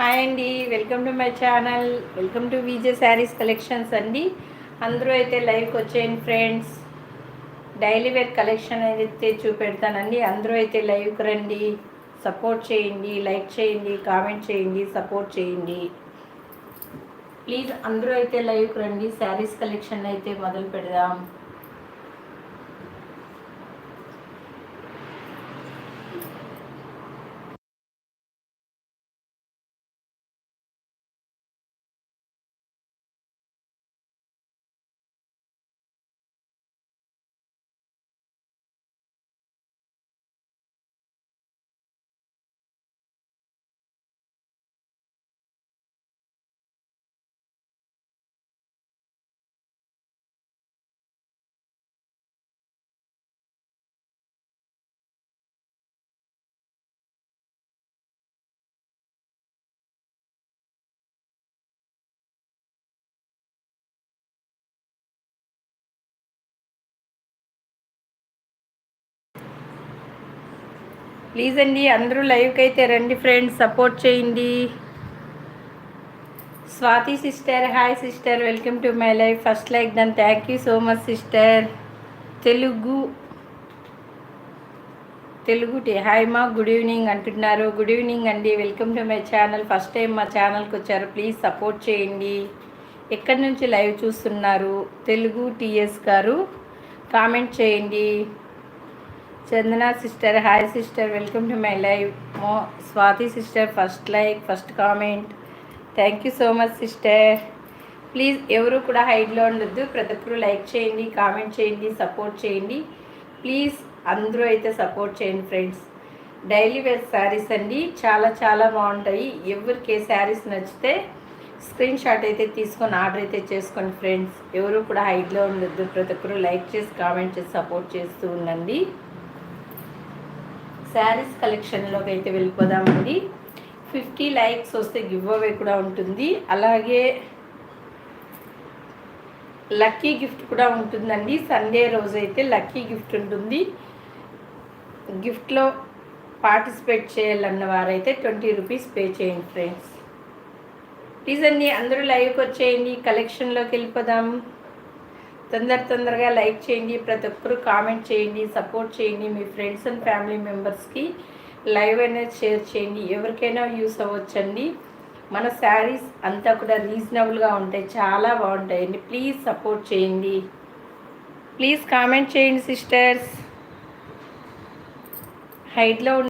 Hi అండి welcome to my channel welcome to VJ sarees collections అండి. అందరూ అయితే లైవ్కి వచ్చేయండి ఫ్రెండ్స్. డైలీ వేర్ కలెక్షన్ అయితే చూపెడతానండి. అందరూ అయితే లైవ్కి రండి సపోర్ట్ చేయండి లైక్ చేయండి కామెంట్ చేయండి సపోర్ట్ చేయండి. ప్లీజ్ అందరూ అయితే లైవ్కి రండి. శారీస్ కలెక్షన్ అయితే మొదలు పెడదాం. ప్లీజ్ అండి అందరూ లైవ్కి అయితే రండి ఫ్రెండ్స్ సపోర్ట్ చేయండి. Swathi sister hi sister welcome to my life first like then thank you so much sister Telugu Telugu hi మా గుడ్ ఈవినింగ్ అంటున్నారు. గుడ్ ఈవినింగ్ అండి welcome to my channel first time మా ఛానల్కి వచ్చారు. Please support చేయండి. ఎక్కడి నుంచి live చూస్తున్నారు? తెలుగు టీఎస్ గారు. కామెంట్ చేయండి. Chandana sister hi sister welcome to my live. మో Swathi sister first like first comment. Thank you so much sister. Please ఎవరు కూడా హైడ్లో ఉండొద్దు. ప్రతి ఒక్కరు లైక్ చేయండి కామెంట్ చేయండి సపోర్ట్ చేయండి. ప్లీజ్ అందరూ అయితే సపోర్ట్ చేయండి ఫ్రెండ్స్. డైలీ వేర్ శారీస్ అండి. చాలా చాలా బాగుంటాయి. ఎవరికి ఏ శారీస్ నచ్చితే స్క్రీన్ షాట్ అయితే తీసుకొని ఆర్డర్ అయితే చేసుకోండి ఫ్రెండ్స్. ఎవరు కూడా హైడ్లో ఉండొద్దు. ప్రతి ఒక్కరు లైక్ చేసి కామెంట్ చేసి సపోర్ట్ చేస్తూ ఉండండి. శారీస్ కలెక్షన్లోకి అయితే వెళ్ళిపోదామండి. ఫిఫ్టీ లైక్స్ వస్తే గివ్ అవే కూడా ఉంటుంది. అలాగే లక్కీ గిఫ్ట్ కూడా ఉంటుందండి. సండే రోజు అయితే లక్కీ గిఫ్ట్ ఉంటుంది. గిఫ్ట్లో పార్టిసిపేట్ చేయాలన్న వారైతే ట్వంటీ రూపీస్ పే చేయండి ఫ్రెండ్స్. ప్లీజ్ అండి అందరూ లైవ్కి వచ్చేయండి. కలెక్షన్లోకి వెళ్ళిపోదాం. తొందర తొందరగా లైక్ చేయండి ప్రతి ఒక్కరు కామెంట్ చేయండి సపోర్ట్ చేయండి. మీ ఫ్రెండ్స్ అండ్ ఫ్యామిలీ మెంబర్స్కి లైవ్ అనేది షేర్ చేయండి. ఎవరికైనా యూస్ అవ్వచ్చండి. మన శారీస్ అంతా కూడా రీజనబుల్గా ఉంటాయి. చాలా బాగుంటాయండి ప్లీజ్ సపోర్ట్ చేయండి. ప్లీజ్ కామెంట్ చేయండి సిస్టర్స్. హైట్లో